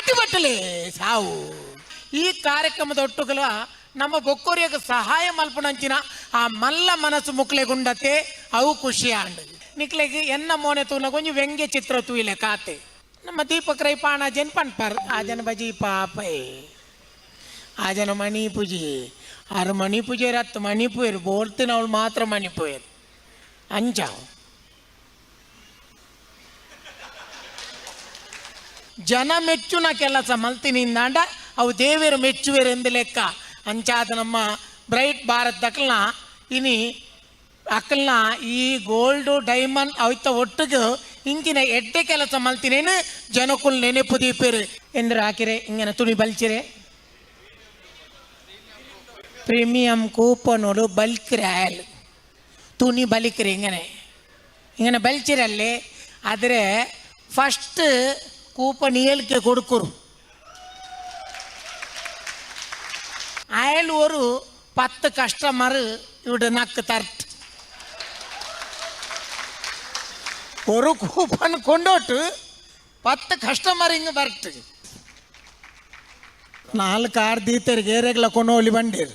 ತಾಟಿ ಬಟ್ಟಲೆ ಸಾವು ಈ ಕಾರ್ಯಕ್ರಮದ ಒಟ್ಟುಗಲ ನಮ್ಮ ಬೊಕ್ಕೋರಿಯಗ ಸಹಾಯ ಮಲ್ಪನಂಚಿನ ಆ ಮಲ್ಲ ಮನಸ್ಸು ಮುಕ್ಲೆಗುಂಡತೆ ಅವು ಖುಷಿ ಆಂಡ್ ನಿಕ್ಲೆಗೆ ಎನ್ನ ಮೋನೆ ತೂನ ಕೊಂಚ ವ್ಯಂಗ್ಯ ಚಿತ್ರ ತೂಯಿಲೆ ಕಾತೆ ನಮ್ಮ ದೀಪಕ್ ರೈ ಪಾಣ ಜನ್ ಪನ್ಪರ್ ಆ ಜನ ಬಜಿ ಪಾಪೇ ಆ ಜನ ಮಣಿ ಪೂಜೆ ಆರು ಮಣಿ ಪೂಜೆ ರತ್ತು ಮಣಿ ಪೂಯರು ಬೋಲ್ತಿನ ಅವಳು ಮಾತ್ರ ಮಣಿ ಪೂಯರು ಅಂಚಾವು ಜನ ಮೆಚ್ಚುನ ಕೆಲಸ ಮಲ್ತಿನಿಂದಾಂಡ ಅವು ದೇವರು ಮೆಚ್ಚುವೆರೆಂದು ಲೆಕ್ಕ ಅಂಚಾದ ನಮ್ಮ ಬ್ರೈಟ್ ಭಾರತ್ ದಕ್ಕಲ್ನ ಇನಿ ಅಕ್ಕಲ್ನ ಈ ಗೋಲ್ಡು ಡೈಮಂಡ್ ಅವಿತ ಒಟ್ಟಿಗೆ ಇಂಚಿನ ಎಡ್ಡೆ ಕೆಲಸ ಮಲ್ತಿನೇನು ಜನಕ್ಕುಲ್ ನೆನೆಪು ದೀಪೇರು ಎಂದ್ರೆ ಹಾಕಿರೆ ಇಂಗನ ತುಣಿ ಬಲ್ಚಿರೆ ಪ್ರೀಮಿಯಂ ಕೂಪನೋಡು ಬಲ್ಕಿರೆ ಆಯಲ್ തുണി ബലിക്കറി ഇങ്ങനെ ഇങ്ങനെ ബലിച്ചിരല്ലേ അതിരെ ഫസ്റ്റ് కూపనీయలకే కొడుకురు அயல் ஒரு பத்து கஸ்டமர் இவட நக்கு தரட்டு. ஒரு கூப்பன் கொண்டோட்டு பத்து கஸ்டமர் இங்கே வரட்டு. நாலு கார் தீத்தருக்கு ஏரியாக்கில் கொண்டு ஒலி பண்டீர்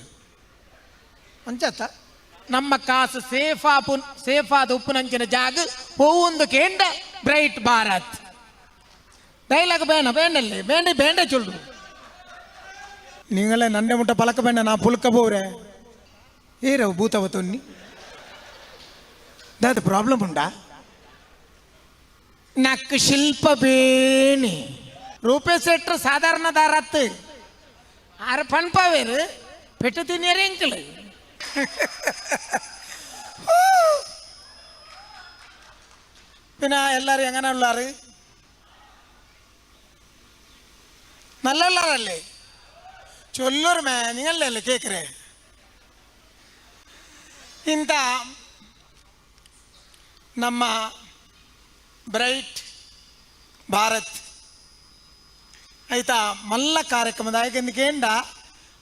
ಅಂಚತ್ತ ನಮ್ಮ ಕಾಸು ಸೇಫ್ ಆಪುನ್ ಸೇಫ್ ಆದ ಉಪ್ಪು ನಂಚಿನ ಜಾಗ ಹೋವೊಂದು ಕೇಂದ್ರ ಬ್ರೈಟ್ ಭಾರತ್ டைலாக் வேணாம் வேண்டல்லே வேண்டி வேண்டே சொல்றோம் நீங்களே நண்டை முட்டை பழக்க வேண்டாம் நான் புழுக்க போகிறேன் ஏரவு பூத்தவ தொன்னி దాని ప్రాబ్లం ఉందా నాకు శిల్పబేని రూపే సెట్టర్ సాధారణ దారత్ ఆరు పన్ప వేరు పెట్టు తినేరు ఇంకలు പിന്നെ എല്ലാവരും എങ്ങനെ ഉള്ളാറ് നല്ല ഉള്ളാറല്ലേ ചൊല്ലൂർ മേ നിങ്ങളല്ലേ കേക്കറേ ಇಂಥ ನಮ್ಮ ಬ್ರೈಟ್ ಭಾರತ್ ಆಯ್ತಾ ಮಲ್ಲ ಕಾರ್ಯಕ್ರಮದ ಯಾಕೆಂದ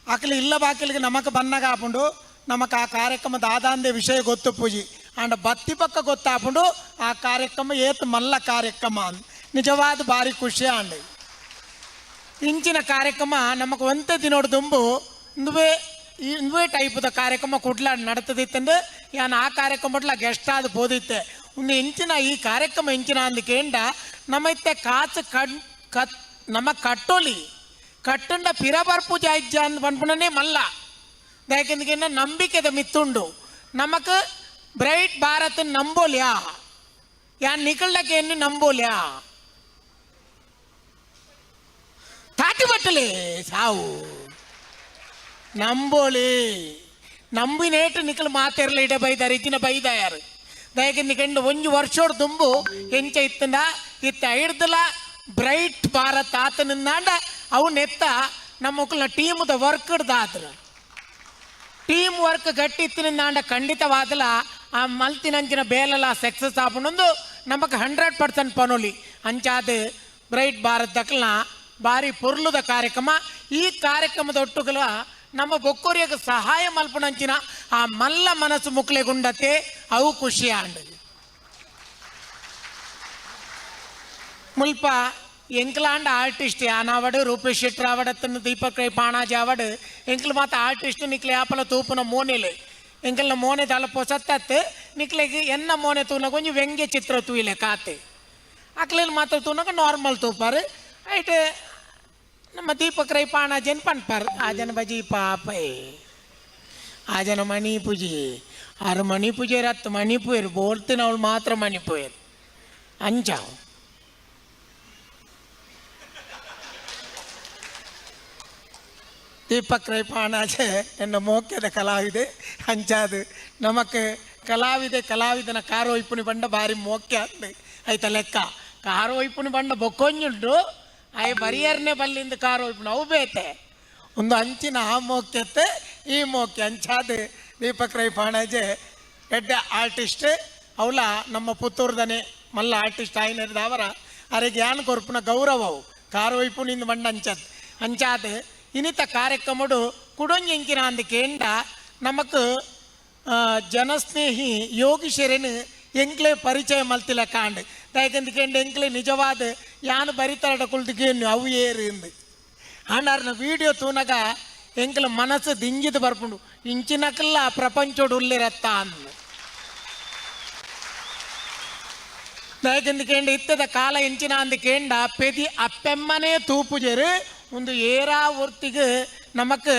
ಅಕಲಿ ಇಲ್ಲ ಬಾಕಿಲಿಗೆ ನಮಕ್ ಬನ್ನಗ ಹಾಪುಂಡು ನಮಕ್ ಆ ಕಾರ್ಯಕ್ರಮದ ಆದಾಂದೆ ವಿಷಯ ಗೊತ್ತು ಪೂಜಿ ಅಂಡ್ ಬತ್ತಿ ಪಕ್ಕ ಗೊತ್ತಾಪುಂಡು ಆ ಕಾರ್ಯಕ್ರಮ ಏತ್ ಮಲ್ಲ ಕಾರ್ಯಕ್ರಮ ಅಂದ್ ನಿಜವಾದ ಭಾರಿ ಖುಷಿ ಅಂಡ್ ಇಂಚಿನ ಕಾರ್ಯಕ್ರಮ ನಮಗೆ ಒಂತ ದಿನೋಡು ದುಂಬು. ಇಂದುವೇ ಇಂದುವೇ ಟೈಪದ ಕಾರ್ಯಕ್ರಮ ಕುಡ್ಲ ನಡತದಿತ್ತಂದು ಯಾನ್ ಆ ಕಾರ್ಯಕ್ರಮ ಗೆಸ್ಟ್ ಆದ ಬೋದಿತ್ತೆ. ಒಂದು ಇಂಚಿನ, ಈ ಕಾರ್ಯಕ್ರಮ ಇಂಚಿನ ಅಂದಕೇಂಡ ನಮ್ಮೈತೆ ಕಾಸು ಕಣ್, ಕತ್, ನಮ್ಮ ಕಟ್ಟೋಲಿ, ಕಟ್ಟಂಡ ಪಿರಬರ್ಪು ಇಜ್ಜ ಅಂದ್ ಪನ್ಪುಣನೇ ಮಲ್ಲ. ಯಾಕೆಂದ್ರೆ ನಂಬಿಕೆದ ಮಿತ್ತುಂಡು. ನಮಕ್ ಬ್ರೈಟ್ ಭಾರತ್ ನಂಬೋಲ್ಯಾ? ಯಾನ್ ನಿಕಲ್ಡಕ್ಕೆ ಎನ್ನು ನಂಬೋಲ್ಯಾ? ತಾಟಿ ಬಟ್ಟಲೆ, ಸಾವು. ನಂಬೋಳಿ, ನಂಬಿನೇಟು ನಿಕಲ್ ಮಾತೆರ್ಲ ಇಡ ಬೈದಾರ ಇತ್ತಿನ ಬೈದಾಯಾರು ದಯಗೆ ನಿಕಂಡು ಒಂಜಿ ವರ್ಷೋಡ್ ದುಂಬು ಎಂಚ ಇತ್ತಂದ ಇತ್ತ ಐಡ್ದಲ ಬ್ರೈಟ್ ಭಾರತ್ ಆತನಿಂದಾಂಡ ಅವು ನೆತ್ತ ನಮ್ಮ ಟೀಮ್ ಟೀಮ್ದ ವರ್ಕ್ ಆದ್ರು ಟೀಮ್ ವರ್ಕ್ ಗಟ್ಟಿ ಇತ್ತಿನಿಂದಾಂಡ ಖಂಡಿತವಾದಲ ಆ ಮಲ್ತಿನಂಚಿನ ಬೇಲಲ ಸಕ್ಸಸ್ ಆಪನೊಂದು ನಮಕ್ ಹಂಡ್ರೆಡ್ ಪರ್ಸೆಂಟ್ ಪನೋಲಿ. ಅಂಚಾದ ಬ್ರೈಟ್ ಭಾರತ್ ದಕ್ಲನ ಭಾರಿ ಪೊರ್ಲುದ ಕಾರ್ಯಕ್ರಮ ಈ ಕಾರ್ಯಕ್ರಮದ ಒಟ್ಟುಗಲ ನಮ್ಮ ಬೊಕ್ಕೋರಿಯಗ ಸಹಾಯ ಮಲ್ಪನಂಚಿನ ಆ ಮಲ್ಲ ಮನಸ್ಸು ಮುಕ್ಲೆಗುಂಡತೆ ಅವು ಖುಷಿ ಆಂಡ್ ಮುಲ್ಪ ಎಂಕ್ಲಾಂಡ್ ಆರ್ಟಿಸ್ಟ್ ಯಾನಾವಡು ರೂಪೇಶ್ ಶೆಟ್ರ್ ಆವಡತ್ತನ್ನು ದೀಪಕ್ ರೈ ಪಾಣಾಜಿ ಆವಡು ಎಂಕ್ಲು ಮಾತ ಆರ್ಟಿಸ್ಟ್ ನಿಕ್ಲೆ ಆಪಲ ತೂಪುನ ಮೋನೆಲೆ ಎಂಕಲ್ನ ಮೋನೆ ತಲ ಪೊಸತ್ತತ್ತು ನಿಕ್ಲೆಗೆ ಎನ್ನ ಮೋನೆ ತೂನ ಕೊಂಚ ವ್ಯಂಗ್ಯ ಚಿತ್ರ ತೂಯಿಲೆ ಕಾತೆ ಅಕ್ಲೆಲ್ ಮಾತ್ರ ತೂನಗ ನಾರ್ಮಲ್ ತೂಪಾರು ಐಟ್ ನಮ್ಮ ದೀಪಕ್ ರೈ ಪಾಣಾಜನ್ ಪನ್ಪರ್ ಆ ಜನ ಬಜಿ ಪಾಪೇ ಆ ಜನ ಮಣಿ ಪೂಜೆ ಆರು ಮಣಿ ಪೂಜೆ ರತ್ತು ಮಣಿ ಪೂಯರು ಬೋಲ್ತಿನ ಅವಳು ಮಾತ್ರ ಮಣಿ ಪೂಯರು ಅಂಚಾವು ದೀಪಕ್ ರೈ ಪಾಣಾಜೆ ಎನ್ನ ಮೋಕ್ಯದ ಕಲಾವಿದೆ ಅಂಚಾದು ನಮಕ್ ಕಲಾವಿದೆ ಕಲಾವಿದನ ಕಾರೋಯ್ಪುನಿ ಬಂಡ ಬಾರಿ ಮೋಕ್ಯ ಅಂದೆ ಆಯ್ತ ಲೆಕ್ಕ ಕಾರೋಯ್ಪುನಿ ಬಂಡ ಬೊಕ್ಕೊಂಜುಂಡು ಅಯ್ಯ ಬರಿಯರ್ನೆ ಬಲ್ಲಿಂದ ಕಾರು ಅವು ಬೇತೆ. ಒಂದು ಅಂಚಿನ ಆ ಈ ಮೋಕ್ಯ ಅಂಚಾದ ದೀಪಕ್ ರೈ ಪಾಣಾಜೆ ಎಡ್ಡ ಆರ್ಟಿಸ್ಟ್, ಅವಲ ನಮ್ಮ ಪುತ್ತೂರ್ದನೆ ಮಲ್ಲ ಆರ್ಟಿಸ್ಟ್ ಆಯ್ನದ ಅವರ ಅರೆ ಯಾನ್ ಕೊರ್ಪುನ ಗೌರವವು ನಿಂದ ಬಂಡ ಅಂಚದ್. ಅಂಚಾದ ಇನಿತ ಕಾರ್ಯಕ್ರಮಡು ಕುಡೊಂಜಿಂಕಿನ ಅಂದ ಕೇಂದ್ರ ನಮಕ್ ಜನಸ್ನೇಹಿ ಯೋಗೀಶ್ವರನು ಎಂಕ್ಲೆ ಪರಿಚಯ ಮಲ್ತಿಲ ಕಾಂಡ್ ದಾಯಕಂದಿಕೆಂಡು ಎಂಕ್ಲೆ ನಿಜವಾದ ಯಾನು ಬರಿತಾರಟ ಕುಲ್ದಿಕೇನು ಅವು ಏರಿಂದು ಅಣ್ಣಾರ್ನ ವೀಡಿಯೋ ತೂನಗ ಎಂಕ್ಲ ಮನಸ್ಸು ದಿಂಗಿದು ಬರ್ಪುಂಡು ಇಂಚಿನಕಲ್ಲ ಪ್ರಪಂಚೋಡು ಉಲ್ಲಿರತ್ತ ಅಂದು ದಯಕೆಂದು ಇತ್ತದ ಕಾಲ ಇಂಚಿನ ಅಂದು ಕೇಂಡ ಪೆದಿ ಅಪ್ಪೆಮ್ಮನೇ ತೂಪು ಜೇರು ಒಂದು ಏರಾ ಒರ್ತಿಗೆ ನಮಕ್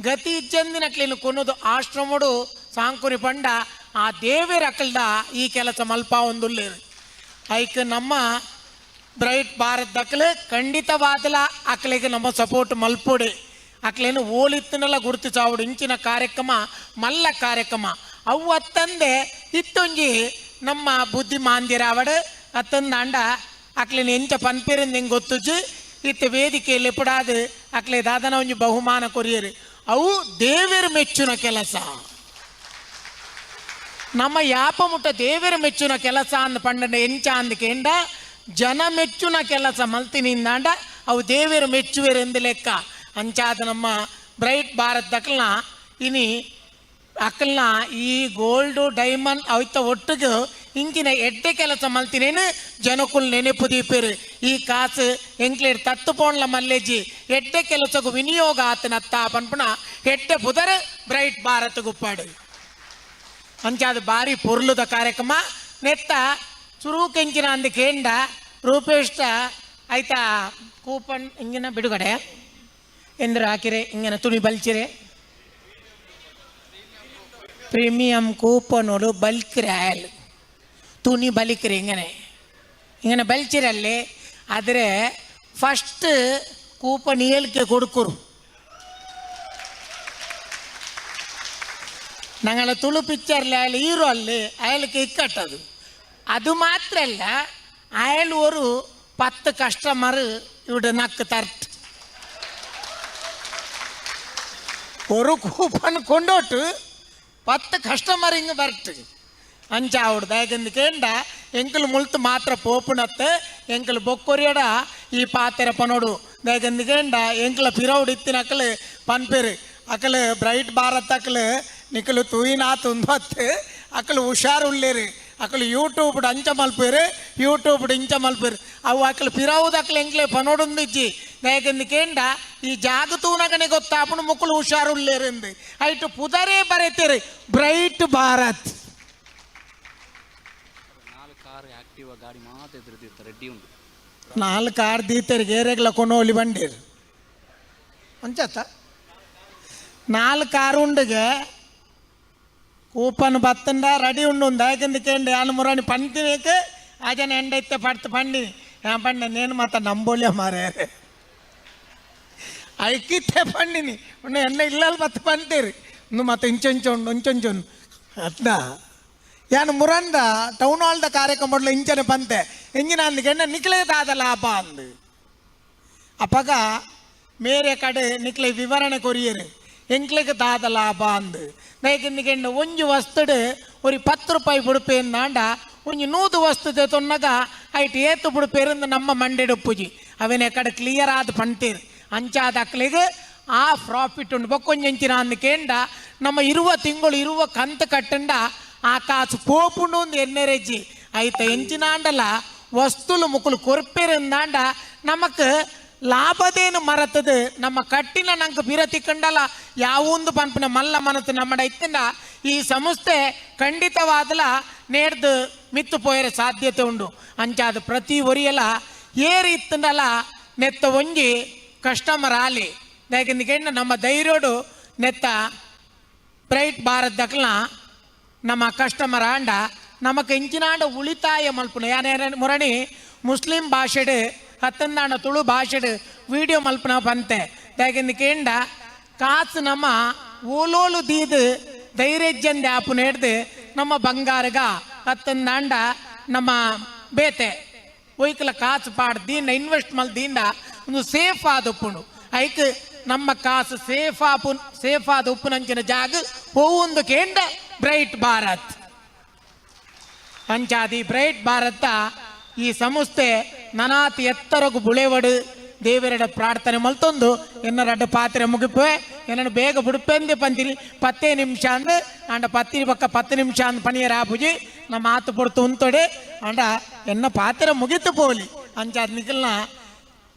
ಗತಿ ಇಜ್ಜಂದಿನಕ್ಲಿನ ಕೊನ್ನದು ಆಶ್ರಮಡು ಸಾಂಕುರಿ ಪಂಡ ಆ ದೇವಿರ ಅಕ್ಕಲ್ದ ಈ ಕೆಲಸ ಮಲ್ಪ ಒಂದು ಐಕ್ ನಮ್ಮ ಬ್ರೈಟ್ ಭಾರತ್ ದಕ್ಕಲು ಖಂಡಿತವಾದಲ ಅಕ್ಲಿಗೆ ನಮ್ಮ ಸಪೋರ್ಟ್ ಮಲ್ಪೊಡೆ. ಅಕ್ಲೇನು ಓಲಿತ್ತನೆಲ್ಲ ಗುರುತು ಚಾವುಡು ಇಂಚಿನ ಕಾರ್ಯಕ್ರಮ, ಮಲ್ಲ ಕಾರ್ಯಕ್ರಮ. ಅವು ಅತ್ತಂದೆ ಇತ್ತೊಂಜಿ ನಮ್ಮ ಬುದ್ಧಿ ಮಾಂದಿರಾವಡು ಅತ್ತಂದ ಅಂಡ ಅಕ್ಲೇನು ಎಂಚ ಪನ್ಪಿರಿಂದ ಹೆಂಗೆ ಗೊತ್ತುಜು ಇತ್ತ ವೇದಿಕೆಯಲ್ಲಿ ಎಪ್ಪಡಾದು ಅಕ್ಲೆ ದಾದನ ಒಂಜಿ ಬಹುಮಾನ ಕೊರಿಯರು. ಅವು ದೇವರು ಮೆಚ್ಚುನ ಕೆಲಸ. ನಮ್ಮ ಯಾಪ ಮುಟ್ಟ ದೇವರ ಮೆಚ್ಚುನ ಕೆಲಸ ಅಂದ ಪಂಡ ಎಂಚ ಅಂದಕೇಂಡ ಜನ ಮೆಚ್ಚುನ ಕೆಲಸ ಮಲ್ತಿನಿಂದಾಂಡ ಅವು ದೇವರು ಮೆಚ್ಚುವೆರು ಎಂದು ಲೆಕ್ಕ. ಅಂಚಾದ ನಮ್ಮ ಬ್ರೈಟ್ ಭಾರತ್ ಇನಿ ಅಕ್ಕಲ್ನ ಈ ಗೋಲ್ಡು, ಡೈಮಂಡ್ ಅವಿತ ಒಟ್ಟಿಗೆ ಇಂಕಿನ ಎಡ್ಡೆ ಕೆಲಸ ಮಲ್ತಿನೇನು, ಜನಕುಲ್ ನೆನಪು ದೀಪೇರು. ಈ ಕಾಸು ಎಂಕ್ಲೇಡ್ ತತ್ತು ಪೋಣ್ಲ ಮಲ್ಲೆಜಿ, ಎಡ್ಡೆ ಕೆಲಸಗೂ ವಿನಿಯೋಗ ಆತನತ್ತ ಪನ್ಪುಣ ಎಡ್ಡೆ ಪುದರ್ ಬ್ರೈಟ್ ಭಾರತ್ ಗುಪ್ಪಾಡು ಅಂಚಾದ ಭಾರಿ ಪೊರ್ಲುದ ಕಾರ್ಯಕ್ರಮ. ನೆತ್ತ ಚುರುಕೆಂಚಿನ ಅಂದಕೇಂಡ ರೂಪೇಷ್ಟ ಆಯ್ತಾ ಕೂಪನ್ ಇಂಗಿನ ಬಿಡುಗಡೆ. ಎಂದ್ರೆ ಹಾಕಿರೆ, ಇಂಗಿನ ತುಣಿ ಬಲ್ಚಿರೆ. Premium ಕೂಪನೋಡು ಬಲ್ಕಿರೆ oil ತುಣಿ ಬಲಿಕ್ರೆ ಇಂಗನೆ. ಇಂಗನೆ ಬಲ್ಚಿರಲ್ಲಿ, ಆದರೆ ಫಸ್ಟ್ ಕೂಪನ್ ಏಳಿಕೆ ഞങ്ങളെ തുളുപ്പിച്ചറില്ല അയാൾ ഹീറോ അല്ലേ അയാൾക്ക് ഇക്കട്ടത് അതുമാത്രമല്ല അയാൾ ഒരു പത്ത് കസ്റ്റമർ ഇവിടെ നക്ക് തരട്ട് ഒരു കൂപ്പൺ കൊണ്ടോട്ട് പത്ത് കസ്റ്റമർ ഇങ്ങ് വരട്ട് അഞ്ചാവോട് ദയകെന്ന് കേണ്ട എങ്കിൽ മുഴുത്ത് മാത്രം പോപ്പിനത്ത് എങ്കിൽ ബൊക്കൊരിയട ഈ പാത്തിരപ്പനോട് ദയകെന്ന് കേണ്ട എങ്കിലെ പിറവോട് ഇത്തിനക്കള് പൺപേര് അക്കള് ബ്രൈറ്റ് ഭാരത് അക്കള് ನಿಕಲು ತೂಯಿನಾ ತುಂದೊತ್ತು ಅಕಲು ಹುಷಾರು ಉಳ್ಳೇರು ಅಕಲು ಯೂಟ್ಯೂಬ್ ಅಂಚ ಮಲ್ಪೇರು ಯೂಟ್ಯೂಬ್ ಇಂಚ ಮಲ್ಪೇರು ಅವು ಅಕಲು ಪಿರೌದು ಅಕಲು ಎಂಕ್ಲೆ ಪನೋಡುಂದಿಜ್ಜಿ ದಯಗಂದಿಕೇಂಡ ಈ ಜಾಗತೂನಗನೆ ಗೊತ್ತಾಪುಣು ಮುಕ್ಕಲು ಹುಷಾರು ಉಳ್ಳೇರು ಐಟು ಪುದರೇ ಬರೆತೇರು ಬ್ರೈಟ್ ಭಾರತ್ ನಾಲ್ಕು ಕಾರ್ ಆಕ್ಟಿವ್ ಗಾಡಿ ಮಾತ್ರ ಎದುರುದಿರ್ತಾರೆ ರೆಡ್ಡಿ ಉಂಟು ನಾಲ್ಕು ಆರು ದೀತರಿಗೆ ಏರೆಗ್ಲ ಕೊನೋಲಿ ಬಂಡೀರು ಅಂಚತ್ತ ನಾಲ್ಕು ಆರು ಉಂಡಿಗೆ ಕೂಪನ್ ಬತ್ತಂಡ ರೆಡಿ ಉಂಡು ಯಾಕೆಂದಕ್ಕೇಂಡಿ ಅನ್ನು ಮುರಾಣಿ ಪಂತಿನೇಕೆ ಆಜನ ಎಂಡೈತೆ ಪಡ್ತು ಪಂಡಿನಿ ಯಾ ಪಂಡ ನೇನು ಮಾತ ನಂಬೋಲ್ಯ ಮಾರೇ ಐಕಿತ್ತೆ ಪಂಡಿನಿ ಉಂಡು ಎನ್ನ ಇಲ್ಲಲ್ಲಿ ಬತ್ತು ಪಂತೀರಿ ಇನ್ನು ಮತ್ತೆ ಇಂಚೊಂಚು ಉಂಡು ಇಂಚೊಂಚುಂಡು ಅದ್ನ ಯಾನು ಮುರಂದ ಟೌನ್ ಹಾಲ್ದ ಕಾರ್ಯಕ್ರಮಡ್ಲು ಇಂಚನೆ ಪಂತೆ ಎಂಜಿನ ಅಂದಿಗೆ ಎನ್ನ ನಿಕ್ಲೇದಾದ ಲಾಭ ಅಂದು ಅಪ್ಪಗ ಮೇರೆ ಕಡೆ ನಿಕ್ಲೆ ವಿವರಣೆ ಕೊರಿಯರು ಎಂಕ್ಲೆಗೆ ದಾದ ಲಾಭ ಅಂದು ದಯಕೆಂದಿಗೆ ಒಂಜು ವಸ್ತುಡು ஒரு பத்து ரூபாய் ಬಿಡುಪೇಂದಾಂಡ ಒಂಜಿ ನೂದು ವಸ್ತು ತೊನ್ನಗ ಐಟ್ ಏತು ಬಿಡುಪೇರಿಂದ ನಮ್ಮ ಮಂಡೆಡು ಪೂಜಿ ಅವನ ಕಡೆ ಕ್ಲಿಯರ್ ಆದ ಪಂಟೇರು ಅಂಚಾದ ಅಕ್ಲಿಗೆ ಆ ಪ್ರಾಫಿಟ್ ಉಂಡು ಬೊಕ್ಕೊಂಜಂಚಿನ ಅಂದಕೇಂಡ ನಮ್ಮ ಇರುವ ತಿಂಗಳು ಇರುವ ಕಂತು ಕಟ್ಟಂಡ ಆ ಕಾಸು ಪೋಪುಂಡು ಒಂದು ಎಣ್ಣೆರೆಜ್ಜಿ ಐತ ಎಂಚಿನಾಂಡಲ ವಸ್ತುಲು ಮುಕ್ಕಲು ಕೊರ್ಪೇರಿಂದಾಂಡ ನಮಕ್ ಲಾಭದೇನು ಮರತದೆ? ನಮ್ಮ ಕಟ್ಟಿನ ನಂಗೆ ಬಿರತಿ ಕಂಡಲ್ಲ. ಯಾವೊಂದು ಪಂಪಿನ ಮಲ್ಲ ಮನಸ್ಸು ನಮ್ಮಡ ಇತ್ತಿಂದ. ಈ ಸಂಸ್ಥೆ ಖಂಡಿತವಾದಲ ನೇರ್ದು ಮಿತ್ತು ಪೋಯರ ಸಾಧ್ಯತೆ ಉಂಡು. ಅಂಚಾದ ಪ್ರತಿ ಒರಿಯಲ ಏರಿ ಇತ್ತಂಡಲ ನೆತ್ತ ಒಂಜಿ ಕಸ್ಟಮರ್ ಆಲಿ. ದಾಗಿಂದ ನಮ್ಮ ಧೈರ್ಯೋಡು ನೆತ್ತ ಬ್ರೈಟ್ ಭಾರತ್ ನಮ್ಮ ಕಸ್ಟಮರ್ ಆಂಡ. ನಮಕ್ ಇಂಚಿನಾಂಡ ಉಳಿತಾಯ ಮಲ್ಪುನ. ಯಾನ ಮುರಣಿ ಮುಸ್ಲಿಂ ಭಾಷೆಡು ಹತ್ತಂದಾಂಡ ತುಳು ಭಾಷೆಡ್ ವಿಡಿಯೋ ಮಲ್ಪನ ಪಂತೆ. ಕೇಂದ ಕಾಸ್ ನಮ್ಮ ಓಲೋಲು ದೀದು ಧೈರ್ಯಜ್ಜಂದ ಆಪುನ ಹಿಡ್ದು ನಮ್ಮ ಬಂಗಾರಗ ಹತ್ತಂದಾಂಡ ನಮ್ಮ ಬೇತೆ. ಒಯ್ಕಲ ಕಾಸು ಪಾಡ್ ದೀಂಡ ಇನ್ವೆಸ್ಟ್ ಮಲ್ ದೀಂಡ ಒಂದು ಸೇಫ್ ಆದ ಉಪ್ಪುಂಡು. ಐಕ್ ನಮ್ಮ ಕಾಸು ಸೇಫ್ ಆಪು, ಸೇಫ್ ಆದ ಉಪ್ಪುನಂಚಿನ ಜಾಗ ಹೋವೊಂದು ಕೇಂದ್ರ ಬ್ರೈಟ್ ಭಾರತ್. ಅಂಚಾದಿ ಬ್ರೈಟ್ ಭಾರತ ಈ ಸಂಸ್ಥೆ ನನಾತಿ ಎತ್ತರಗು ಬುಳೆವಡು ದೇವರೆಡ ಪ್ರಾರ್ಥನೆ ಮಲ್ತೊಂದು ಎನ್ನರಡ್ಡ ಪಾತ್ರೆ ಮುಗಿಪೆ ಎನ್ನ ಬೇಗ ಬುಡುಪೆಂದೆ ಪಂತಿನಿ ಪತ್ತೇ ನಿಮಿಷ ಅಂದ್ ಅಂಡ ಪತ್ತಿನ ಪಕ್ಕ ಪತ್ತು ನಿಮಿಷ ಅಂದ್ ಪಣಿಯರ ಆಪುಜಿ ನಮ್ಮ ಮಾತು ಪೊಡ್ತು ಉಂತೊಡೆ ಅಂಡ ಎನ್ನ ಪಾತ್ರೆ ಮುಗಿತು ಪೋಲಿ ಅಂಚಾದ ನಿಖಲ್ನ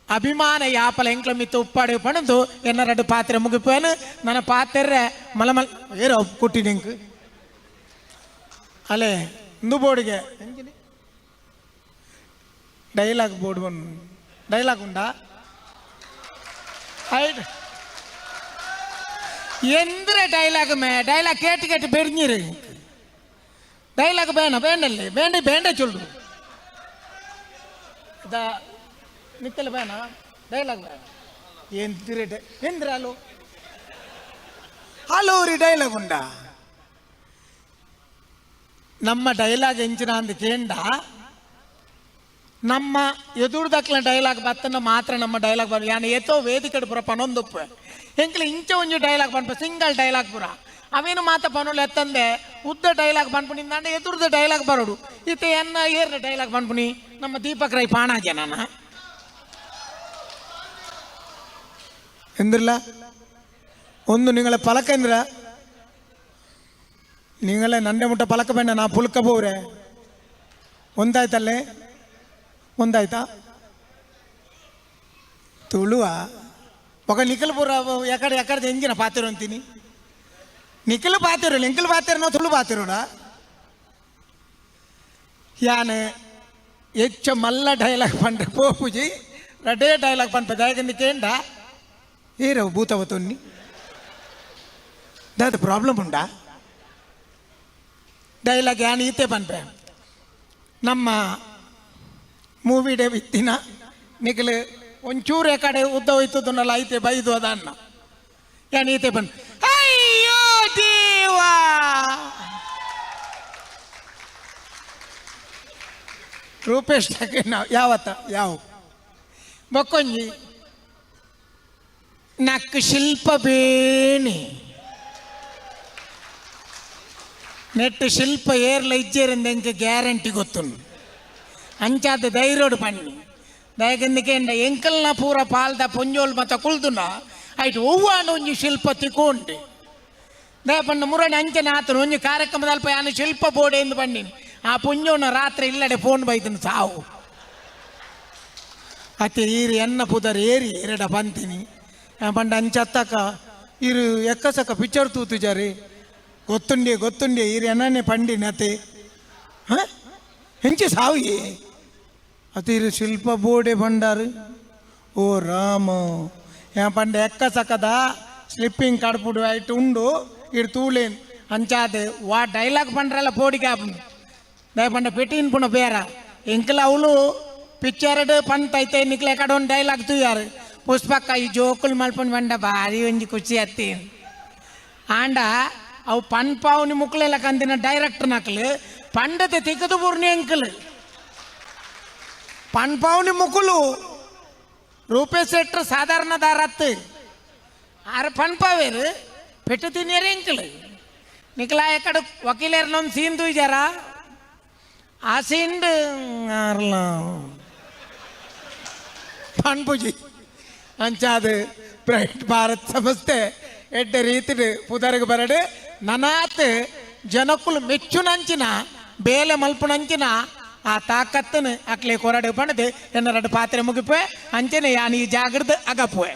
ಅಭಿಮಾನ ಯಾಪಲ ಎಂಕ್ಲ ಮಿತ್ತು ಉಪ್ಪಾಡಿ ಪಣದು ಎನ್ನ ರಡ್ಡು ಪಾತ್ರೆ ಮುಗಿಪೇನು ನನ್ನ ಪಾತ್ರೆ ಮಲಮಲ್ ಏರೋ ಕುಟ್ಟಿ ನಿಂಕ್ ಅಲೆ ಇಂದು ಬೋರ್ಡಿಗೆ డైలాగ్ బోర్డు వన్ డైలాగ్ ఉందా എന്തിര ഡയലോഗ് മേ ഡയലോഗ് കേട്ട് കേട്ട് പെരിഞ്ഞിരു ഡയലോഗ് വേണ വേണ്ടല്ലേ വേണ്ട വേണ്ട ചൊല്ലു ഇതാ നിക്കൽ വേണ ഡയലോഗ് വേണം എന്തിര എന്തിരാലോ ഹലോ ഒരു ഡയലോഗ് ഉണ്ടാ നമ്മ ഡയലോഗ് എന്തിനാന്ന് കേണ്ട ನಮ್ಮ ಎದುರು ದಾಖಲೆ ಡೈಲಾಗ್ ಬತ್ತನ್ನ ಮಾತ್ರ ನಮ್ಮ ಡೈಲಾಗ್ ಬರ್ ಯಾನು ಏತೋ ವೇದಿಕೆ ಪುರ ಪನೊಂದುಪ್ಪು ಎಂಕ್ಲೆ ಇಂಚೆ ಒಂಜಿ ಡೈಲಾಗ್ ಬನ್ಪ ಸಿಂಗಲ್ ಡೈಲಾಗ್ ಪುರ ಅವೇನು ಮಾತ ಪನೋಲು ಎತ್ತಂದೆ ಉದ್ದ ಡೈಲಾಗ್ ಬನ್ಪುನಿ ನಾಂಡ ಎದುರ್ದ ಡೈಲಾಗ್ ಬರೋಡು ಈತ ಎನ್ನ ಏರ್ನ ಡೈಲಾಗ್ ಬನ್ಪುನಿ ನಮ್ಮ ದೀಪಕ್ ರೈ ಪಾಣಾಜೆ ನಾನು ಎಂದಿಲ್ಲ ಒಂದು ನಿಂಗಳ ಪಲಕ ಎಂದ್ರ ನಿಂಗಳೇ ನಂಡೆ ಮುಟ್ಟ ಪಲಕ ಬೇಡ ನಾ ಪುಲ್ಕ ಪೋವ್ರೆ ಒಂದಾಯ್ತಲ್ಲೇ ಒಂದಾಯ್ತಾ ತುಳುವ ఒక నిఖిల్ పుర ఎక్కడ ఎక్కడ ఎంగిన పాతిరు అంతిని నిఖిల్ పాతిరు లింకులు పాతిరు ತುಳು పాతిరుడా ಯಾನ್ ಹೆಚ್ಚ ಮಲ್ಲ ಡೈಲಾಗ್ ಪಂಡ ಪೋಪುಜಿ ರಡೇ ಡೈಲಾಗ್ ಪಂಪ ದಯಗಂದಿಕೇಂಡ ಏರವು ಭೂತವತೊನ್ನಿ దాని ప్రాబ్లం ఉండా ಡೈಲಾಗ್ ಯಾನ್ ಈತೆ ಪನ್ಪೆ ನಮ್ಮ ಮೂವಿ ಡೇ ಬಿತ್ತಿನ ನಿಖಲು, ಒಂಚೂರೆ ಕಡೆ ಉದ್ದ ಹೋಯ್ತದನ್ನಲ್ಲ ಐತೆ ಬೈದು ಅದ ಅನ್ನ. ಬನ್ ಅಯ್ಯೋ ದೇವ! ರೂಪೇಶ್ ನಾವು ಯಾವತ್ತ? ಯಾವ? ಬೊಕ್ಕೊಂಜಿ ನಕ್ಕು ಶಿಲ್ಪ ಬೇಣಿ. ನೆಟ್ಟು ಶಿಲ್ಪ ಏರ್ಲ ಇಜ್ಜೇರಿಂದ ಎಂಕ ಗ್ಯಾರಂಟಿ ಗೊತ್ತುಂಡು ಅಂಚಾದ ಧೈರ್ಯೋಡು ಪಣ್ಣಿ. ದಯಗಂದಿಕೆ ಎಂಕಲ್ನ ಪೂರ ಪಾಲ್ದ ಪೊಂಜೋಲ್ ಮತ್ತ ಕುಲ್ದುನ ಆಯ್ತು ಒವ್ವಾಂಡ ಒಂಜಿ ಶಿಲ್ಪ ತಿಕ್ಕೊಂಡೆ ದಯಪಂಡ ಮುರಣಿ ಅಂಚನೆ ಆತನು ಒಂಜಿ ಕಾರ್ಯಕ್ರಮ ಅಲ್ಪ ಯಾನು ಶಿಲ್ಪ ಬೋಡೆ ಎಂದು ಪಂಡಿನಿ ಆ ಪುಂಜೋನ ರಾತ್ರಿ ಇಲ್ಲಡೆ ಫೋನ್ ಬೈತನು ಸಾವು. ಅತ್ತೆ ಈರು ಎನ್ನ ಪುದರ್ ಏರಿ ಎರಡ ಬಂತೀನಿ. ಪಂಡ ಅಂಚತ್ತಕ ಇರು ಎಕ್ಕಸಕ ಪಿಕ್ಚರ್ ತೂತು ಗೊತ್ತುಂಡೆ, ಗೊತ್ತುಂಡಿ ಈರು ಎಣ್ಣೆ ಪಂಡಿನ ಅತ್ತೆ ಹ? ಹೆಂಚೆ ಸಾವಿ ಅತಿ ಇರು ಶಿಲ್ಪ ಬೋಡೆ ಬಂಡಾರು ಓ ರಾಮ ಯಾ ಪಂಡ ಎಕ್ಕ ಸಕದ ಸ್ಲಿಪ್ಪಿಂಗ್ ಕಡ್ಪುಡು ಐಟ್ ಉಂಡು ಇಡು ತೂಳೇನ್ ಅಂಚಾದೆ ವಾ ಡೈಲಾಗ್ ಪಂಡ್ರಲ್ಲ ಪೋಡಿಗೆ ಆಪುಂಡು ದಯ ಪಂಡ ಪೆಟ್ಟಿನ ಪುಣ ಬೇರ ಎಂಕಲ ಅವಳು ಪಿಕ್ಚರ್ಡ್ ಪಂತ ಐತೆ ನಿಕ್ಲೆ ಕಡೆ ಒಂದು ಡೈಲಾಗ್ ತೂಯಾರು ಪುಷ್ಪಕ್ಕ ಈ ಜೋಕುಲ್ ಮಲ್ಪನ್ ಬಂಡ ಭಾರಿ ಒಂಜಿ ಖುಷಿ ಅತ್ತಿ ಆಂಡ ಅವು ಪನ್ಪಾವ್ನಿ ಮುಕ್ಳೆಲ್ಲ ಕಂದಿನ ಡೈರೆಕ್ಟರ್ ನಕ್ಲು పండత తిక్కదు బుర్ని అంకుల్ పన్పావుని ముక్కులు రూపేష్ శెట్టర్ సాధారణ దారత్ ఆరు పన్పావేరు పెట్టు తినేరు అంకుల్ నికలా ఎక్కడ వకీలేరు సీన్ తూజారా ఆ సీన్ ಪಣ್ಪುಜಿ ಅಂಚಾದು ಪ್ರೈಟ್ ಭಾರತ್ ಸಂಸ್ಥೆ ಎಡ್ಡ ರೀತಿಡ್ ಪುದರ್ಗ್ ಬರಡು ನನಾತ್ ಜನಕ್ಕುಲು ಮೆಚ್ಚುನಂಚಿನ ಬೇಲೆ ಮಲ್ಪುನಂಚಿನ ఆ తాకత్తును అట్లే కూరడు పండితే ఎన్నరడు పాత్ర ముగిపోయి అంచనే యాని జాగ్రత్త అగపోయి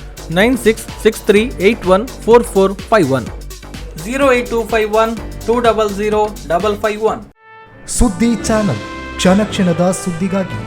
nine six six three eight one four four five one. Zero eight two five one two double zero double five one. ಸುದ್ದಿ ಚಾನಲ್ ಕ್ಷಣ ಕ್ಷಣದ ಸುದ್ದಿಗಾಗಿ